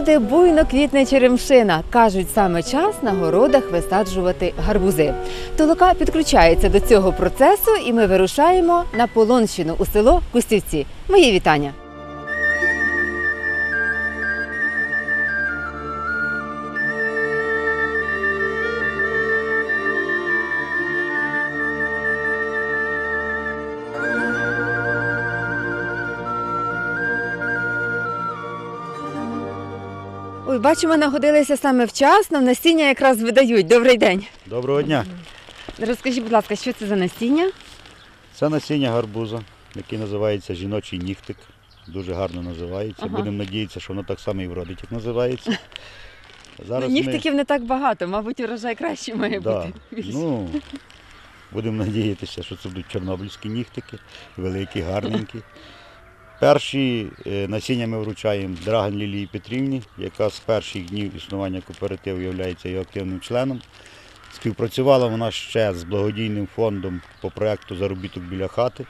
Всюди буйно квітне черемшина. Кажуть, саме час на городах висаджувати гарбузи. Толока підключається до цього процесу, і ми вирушаємо на Полонщину у село Кустівці. Мої вітання. Бачимо, нагодилися саме вчасно. Насіння якраз видають. Добрий день. Доброго дня. Розкажіть, будь ласка, що це за насіння? Це насіння гарбуза, який називається жіночий нігтик. Дуже гарно називається. Ага. Будемо надіятися, що воно так само і вродить, як називається. Зараз ну, нігтиків не так багато, мабуть, урожай краще має Да. бути. Ну, будемо надіятися, що це будуть чорнобильські нігтики, великі, гарненькі. Перші е, насіння ми вручаємо Драган Лілії Петрівні, яка з перших днів існування кооперативу є активним членом. Співпрацювала вона ще з благодійним фондом по проєкту Заробіток біля хати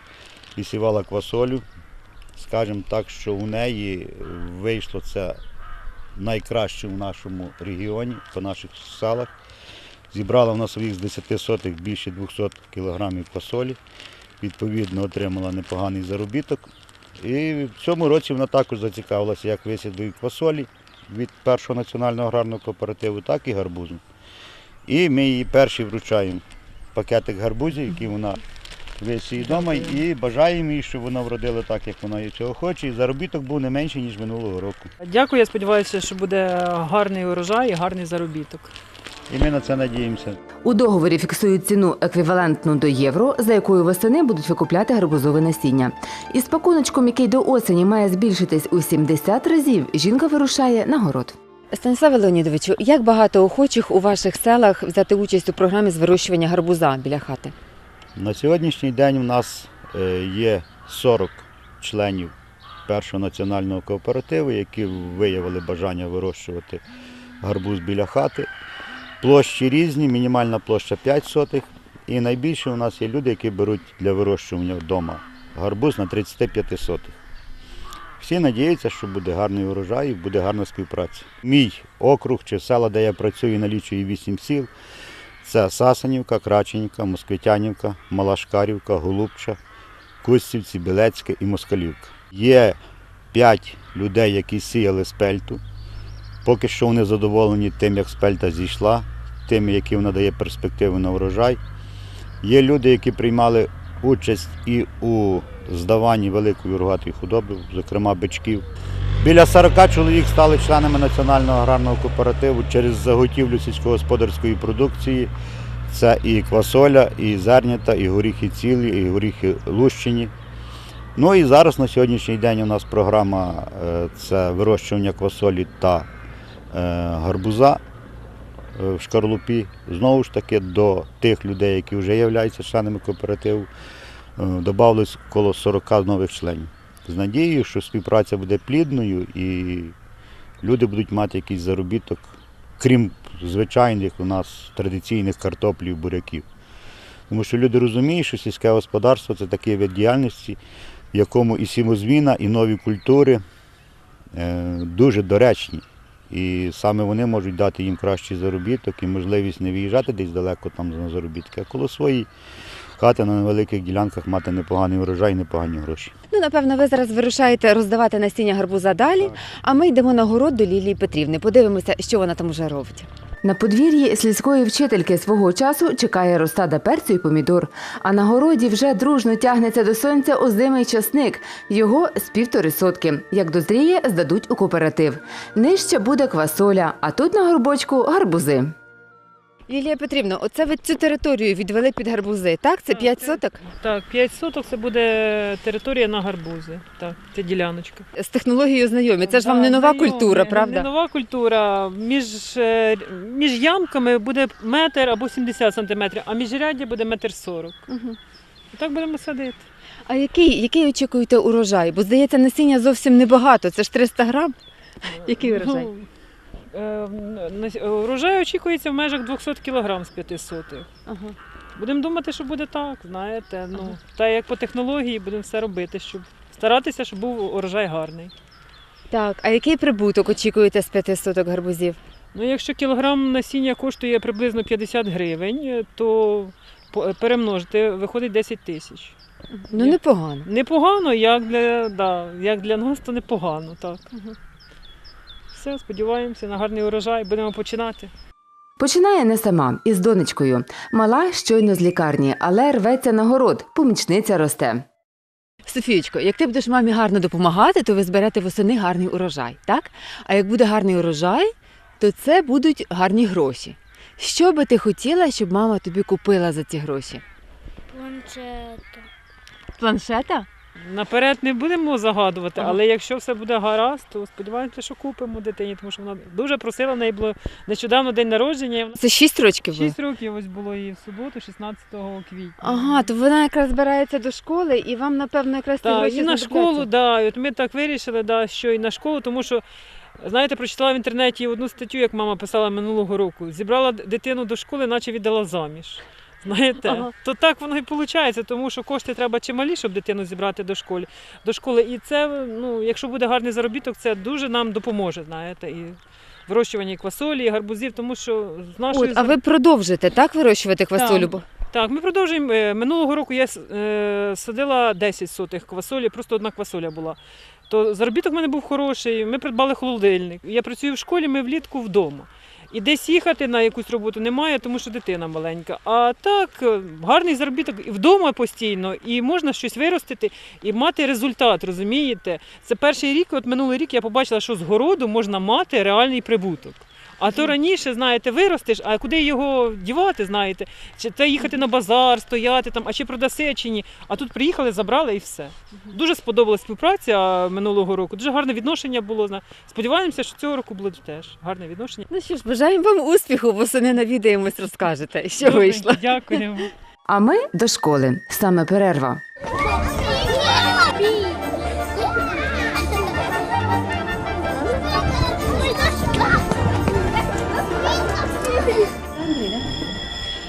і сівала квасолю. Скажімо так, що у неї вийшло це найкраще в нашому регіоні, по наших селах. Зібрала вона своїх з 10 сотих більше 200 кілограмів фасолі. Відповідно, отримала непоганий заробіток. І в цьому році вона також зацікавилася, як висадують фасолі від першого національного аграрного кооперативу, так і гарбузу. І ми їй перші вручаємо пакетик гарбузів, який вона висіє вдома, і бажаємо їй, щоб вона вродила так, як вона і цього хоче. І заробіток був не менший, ніж минулого року. Дякую, я сподіваюся, що буде гарний урожай і гарний заробіток. І ми на це надіємося. У договорі фіксують ціну еквівалентну до євро, за якою восени будуть викупляти гарбузове насіння. Із пакуночком, який до осені має збільшитись у 70 разів, жінка вирушає на город. Станіславе Леонідовичу, як багато охочих у ваших селах взяти участь у програмі з вирощування гарбуза біля хати? На сьогоднішній день у нас е, є 40 членів першого національного кооперативу, які виявили бажання вирощувати гарбуз біля хати. Площі різні, мінімальна площа 5 сотих. І найбільше у нас є люди, які беруть для вирощування вдома гарбуз на 35 сотих. Всі надіються, що буде гарний урожай і буде гарна співпраця. Мій округ чи села, де я працюю, налічує 8 сіл. Це Сасанівка, Краченівка, Москвитянівка, Малашкарівка, Голубча, Кустівці, Білецьке і Москалівка. Є п'ять людей, які сіяли спельту. Поки що вони задоволені тим, як спельта зійшла, тим, які вона дає перспективи на врожай. Є люди, які приймали участь і у здаванні великої рогатої худоби, зокрема бичків. Біля 40 чоловік стали членами Національного аграрного кооперативу через заготівлю сільськогосподарської продукції. Це і квасоля, і зернята, і горіхи цілі, і горіхи лущені. Ну і зараз на сьогоднішній день у нас програма е, це вирощування квасолі та гарбуза е, в шкарлупі. Знову ж таки, до тих людей, які вже являються членами кооперативу, е, додавалось коло 40 нових членів. З надією, що співпраця буде плідною і люди будуть мати якийсь заробіток, крім звичайних у нас традиційних картоплів, буряків. Тому що люди розуміють, що сільське господарство це такий вид діяльності, в якому і сімозміна, і нові культури е, дуже доречні. І саме вони можуть дати їм кращий заробіток і можливість не виїжджати десь далеко там на заробітки, а коло своєї хати на невеликих ділянках мати непоганий урожай, непогані гроші. Ну, напевно, ви зараз вирушаєте роздавати насіння гарбуза далі, Так. а ми йдемо на город до Лілії Петрівни. Подивимося, що вона там уже робить. На подвір'ї сільської вчительки свого часу чекає розсада перцю і помідор. А на городі вже дружно тягнеться до сонця озимий часник. Його з півтори сотки. Як дозріє, здадуть у кооператив. Нижче буде квасоля, а тут на горбочку гарбузи. Лілія Петрівна, оце ви цю територію відвели під гарбузи, так? Це Так, 5 соток? Так, 5 соток це буде територія на гарбузи. Так, це діляночка. З технологією знайомі. Це ж вам не нова знайомі. культура, Не нова культура. Між, е, між ямками буде метр або 70 сантиметрів, а міжряддя буде метр 40. Мгм. Так будемо садити. А який, який очікуєте урожай? Бо здається, насіння зовсім небагато. Це ж 300 грам. Який урожай? Ну, е, на- Урожай очікується в межах 200 кг з 500. Ага. Будемо думати, що буде так, знаєте. Ну, Ага. Та як по технології будемо все робити, щоб старатися, щоб був урожай гарний. Так, а який прибуток очікуєте з п'яти соток гарбузів? Ну, якщо кілограм насіння коштує приблизно 50 гривень, то перемножити виходить 10 тисяч. Ну непогано. Непогано, як для, да, як для нас, то непогано, так. Все, сподіваємося на гарний урожай, будемо починати. Починає не сама із донечкою. Мала щойно з лікарні, але рветься на город. Помічниця росте. Софієчко, як ти будеш мамі гарно допомагати, то ви зберете восени гарний урожай, так? А як буде гарний урожай, то це будуть гарні гроші. Що би ти хотіла, щоб мама тобі купила за ці гроші? Планшета. Планшета? Наперед не будемо загадувати, але якщо все буде гаразд, то сподіваємося, що купимо дитині, тому що вона дуже просила, в неї було нещодавно день народження. Це 6 років було? 6 років ось було і в суботу, 16 квітня. Ага, то вона якраз збирається до школи, і вам, напевно, якраз Так, і на школу, да, і от ми так вирішили, да, що і на школу, тому що, знаєте, прочитала в інтернеті одну статтю, як мама писала минулого року. Зібрала дитину до школи, наче віддала заміж. Знаєте, Ага. то так воно і виходить, тому що кошти треба чималі, щоб дитину зібрати до школи. До школи. І це, ну, якщо буде гарний заробіток, це дуже нам допоможе, знаєте, і вирощування квасолі, і гарбузів, тому що з нашої От, а ви продовжите так вирощувати квасолю? Бо- так, ми продовжуємо. Е, Минулого року я е, садила 10 сотих квасолі, просто одна квасоля була. То заробіток в мене був хороший, ми придбали холодильник. Я працюю в школі, ми влітку вдома. І десь їхати на якусь роботу немає, тому що дитина маленька. А так, е, гарний заробіток і вдома постійно, і можна щось виростити і мати результат, розумієте? Це перший рік, от минулий рік я побачила, що з городу можна мати реальний прибуток. А то раніше, знаєте, виростеш, а куди його дівати, знаєте? Чи це їхати на базар, стояти там, а чи продаси, чи ні. А тут приїхали, забрали і все. Дуже сподобалась співпраця минулого року. Дуже гарне відношення було. Сподіваємося, що цього року буде теж гарне відношення. Ну що ж, бажаємо вам успіху, восени навідаємось, розкажете, що Добре, вийшло. Дякуємо. А ми до школи. Саме перерва.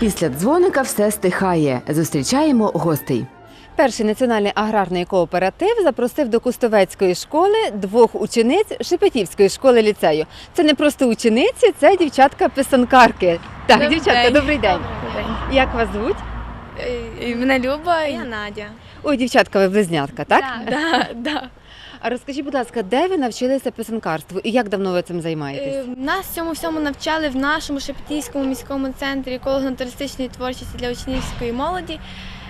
Після дзвоника все стихає. Зустрічаємо гостей. Перший національний аграрний кооператив запросив до Кустовецької школи двох учениць Шепетівської школи ліцею. Це не просто учениці, це дівчатка-писанкарки. Так, Добрий дівчатка, день. добрий день. Як вас звуть? Е, Мене Люба, я Надя. Ой, дівчатка, ви близнятка, так? Да, да. А розкажіть, будь ласка, де ви навчилися писанкарству і як давно ви цим займаєтесь? Е, Нас цьому всьому навчали в нашому Шепетівському міському центрі еколого-натуристичної творчості для учнівської молоді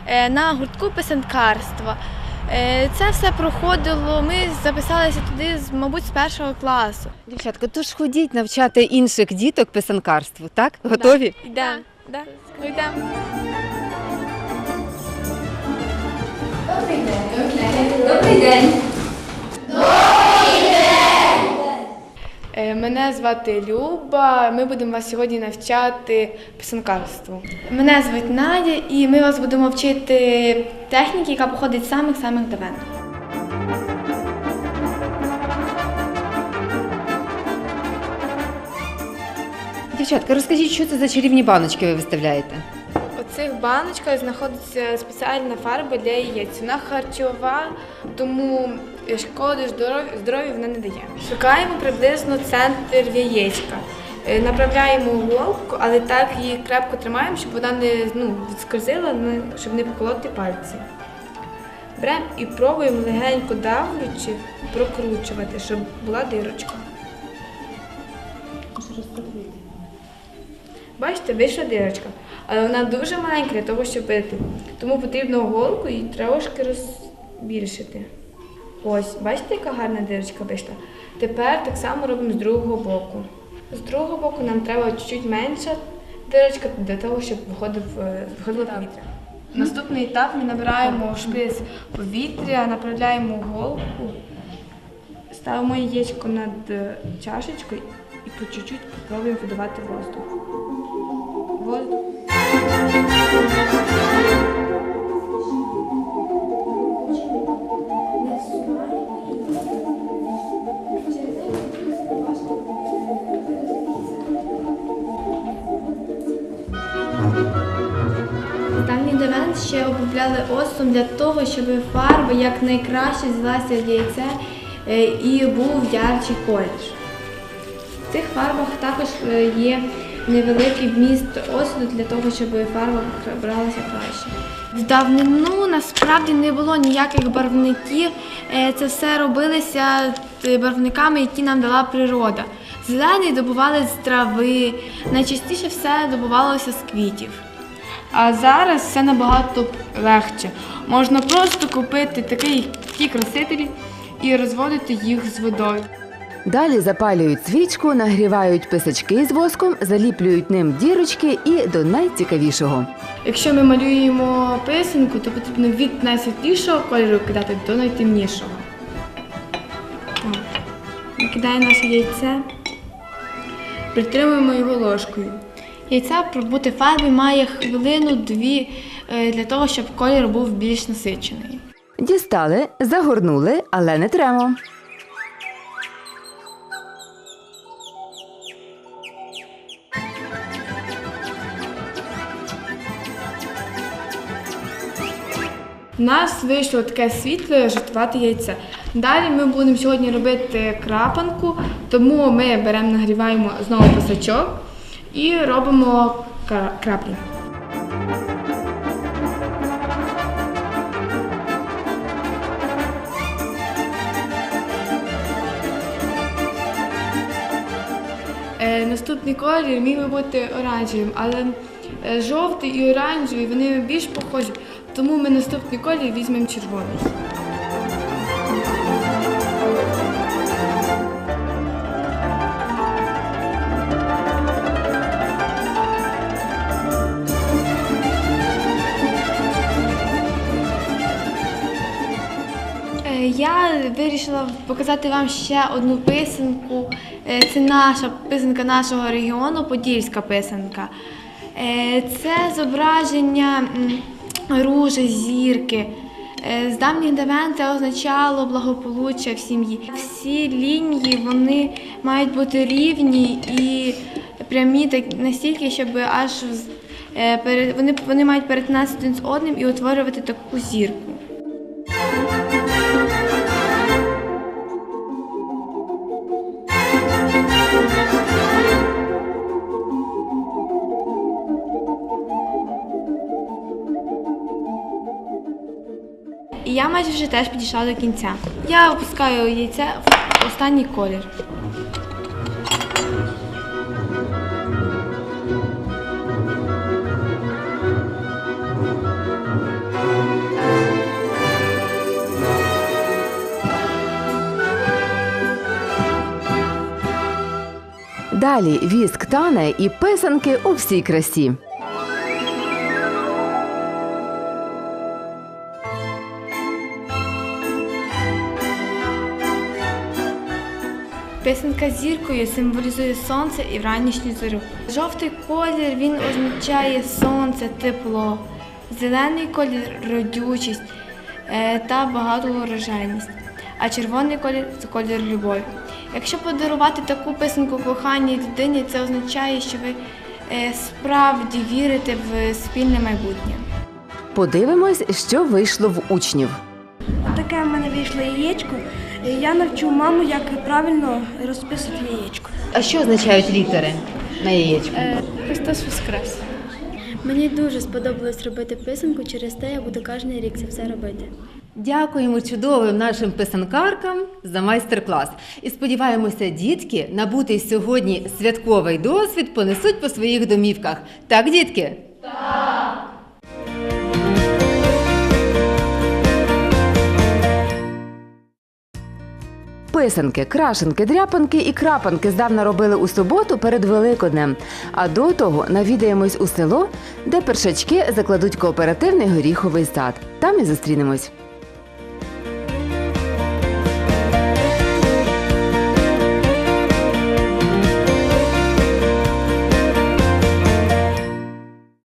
е, на гуртку писанкарства. Е, Це все проходило. Ми записалися туди, з, мабуть, з першого класу. Дівчатка, тож ходіть навчати інших діток писанкарству, так? Готові? Йдемо. Да. Ну, йдемо. Е, Мене звати Люба. Ми будемо вас сьогодні навчати писанкарству. Мене звуть Надя, і ми вас будемо вчити техніки, яка походить з самих самих давен. Дівчатка, розкажіть, що це за чарівні баночки ви виставляєте? Цих баночках знаходиться спеціальна фарба для яєць. Вона харчова, тому шкоди здоров'ю вона не дає. Шукаємо приблизно центр яєчка. Е, Направляємо голку, але так її крепко тримаємо, щоб вона не ну, відскользила, щоб не поколоти пальці. Беремо і пробуємо легенько давлючи прокручувати, щоб була дирочка. Бачите, вийшла дирочка, але вона дуже маленька для того, щоб бити. Тому потрібно голку і трошки розбільшити. Ось, бачите, яка гарна дирочка вийшла. Тепер так само робимо з другого боку. З другого боку нам треба чуть-чуть менша дирочка для того, щоб виходив, е, виходило повітря. Наступний етап ми набираємо шприц повітря, направляємо голку, ставимо яєчко над е, чашечкою і по чуть-чуть спробуємо подавати воздух. Воздух. Давній давен ще обробляли оцтом для того, щоб фарба якнайкраще злася в яйце е, і був ярчий колір. В цих фарбах також е, є невеликий вміст осаду для того, щоб фарба бралася краще. В давнину насправді не було ніяких барвників. Е, Це все робилося е, барвниками, які нам дала природа. Зелений добували з трави, найчастіше все добувалося з квітів. А зараз все набагато легше. Можна просто купити такий, красителі і розводити їх з водою. Далі запалюють свічку, нагрівають писачки з воском, заліплюють ним дірочки і до найцікавішого. Якщо ми малюємо писанку, то потрібно від найсвітлішого кольору кидати до найтемнішого. Так. Наше яйце, притримуємо його ложкою. Яйце пробути фарбі має хвилину-дві е, для того, щоб колір був більш насичений. Дістали, загорнули, але не тремо. Нас вийшло таке світле жовтувате яйце. Далі ми будемо сьогодні робити крапанку, тому ми беремо, нагріваємо знову писачок і робимо краплі. Е, Наступний колір міг би бути оранжевим, але е, жовтий і оранжевий вони більш похожі, тому ми наступний колір візьмемо червоний. Е, Я вирішила показати вам ще одну писанку. Е, Це наша писанка нашого регіону, подільська писанка. Е, Це зображення ружі, зірки. Е, З давніх давен це означало благополуччя в сім'ї. Всі лінії вони мають бути рівні і прямі так настільки, щоб аж е, вони, вони мають перетинатися один з одним і утворювати таку зірку. Майже вже теж підійшла до кінця. Я опускаю яйце в останній колір. Далі віск тане і писанки у всій красі. Писанка з зіркою символізує сонце і вранішню зорю. Жовтий колір він означає сонце, тепло. Зелений колір родючість е, та багатоурожайність. А червоний колір це колір любові. Якщо подарувати таку писанку коханій людині, це означає, що ви е, справді вірите в спільне майбутнє. Подивимось, що вийшло в учнів. Таке в мене вийшло яєчко. Я навчу маму, як правильно розписувати яєчко. А що означають літери на яєчку? Христос Воскрес! Мені дуже сподобалось робити писанку, через те я буду кожен рік це все робити. Дякуємо чудовим нашим писанкаркам за майстер-клас. І сподіваємося, дітки, набутий сьогодні святковий досвід понесуть по своїх домівках. Так, дітки? Писанки, крашенки, дряпанки і крапанки здавна робили у суботу перед Великоднем. А до того навідаємось у село, де першачки закладуть кооперативний горіховий сад. Там і зустрінемось.